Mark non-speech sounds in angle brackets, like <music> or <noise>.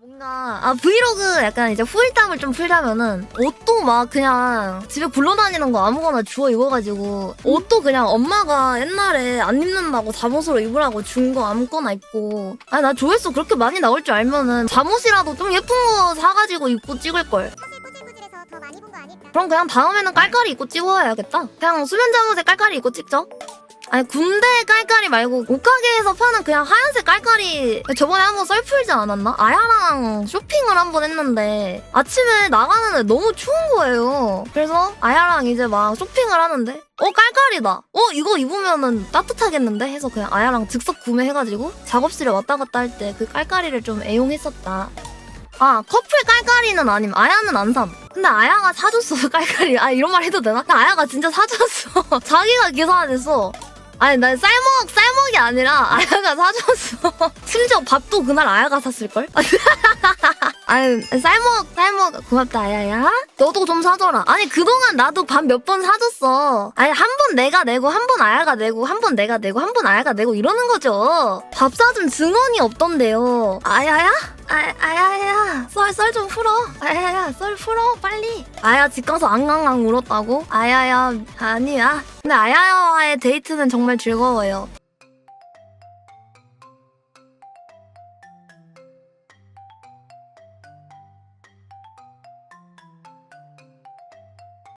뭔가 아 브이로그 약간 이제 후일담을 좀 풀자면은 옷도 막 그냥 집에 굴러다니는 거 아무거나 주워 입어가지고 옷도 그냥 엄마가 옛날에 안 입는다고 잠옷으로 입으라고 준 거 아무거나 입고. 아니 나 조회수 그렇게 많이 나올 줄 알면은 잠옷이라도 좀 예쁜 거 사가지고 입고 찍을 걸? 그럼 그냥 다음에는 깔깔이 입고 찍어야겠다. 그냥 수면 잠옷에 깔깔이 입고 찍죠 아니 군대 깔깔이 말고 옷가게에서 파는 그냥 하얀색 깔깔이 저번에 한번 썰 풀지 않았나? 아야랑 쇼핑을 한번 했는데 아침에 나가는데 너무 추운 거예요 그래서 아야랑 이제 막 쇼핑을 하는데 어 깔깔이다 어 이거 입으면은 따뜻하겠는데 해서 그냥 아야랑 즉석 구매해가지고 작업실에 왔다 갔다 할 때 그 깔깔이를 좀 애용했었다 아 커플 깔깔이는 아님 아야는 안 삼. 근데 아야가 사줬어 <laughs> 깔깔이. 아 이런 말 해도 되나? 아야가 진짜 사줬어. <laughs> 자기가 계산했어. 아니 난 쌀먹 쌀먹이 아니라 아야가 사줬어. <laughs> 심지어 밥도 그날 아야가 샀을 걸? <laughs> 아니 쌀먹 쌀먹 고맙다 아야야. 너도 좀 사줘라. 아니 그동안 나도 밥 몇 번 사줬어. 아니 한 번 내가 내고 한 번 아야가 내고 한 번 내가 내고 한 번 아야가 내고 이러는 거죠. 밥 사준 증언이 없던데요. 아야야? 아, 아야야 썰 썰 좀 풀어 아야야 썰 풀어 빨리 아야 집 가서 앙앙앙 울었다고? 아야야 아니야 근데 아야와의 데이트는 정말 즐거워요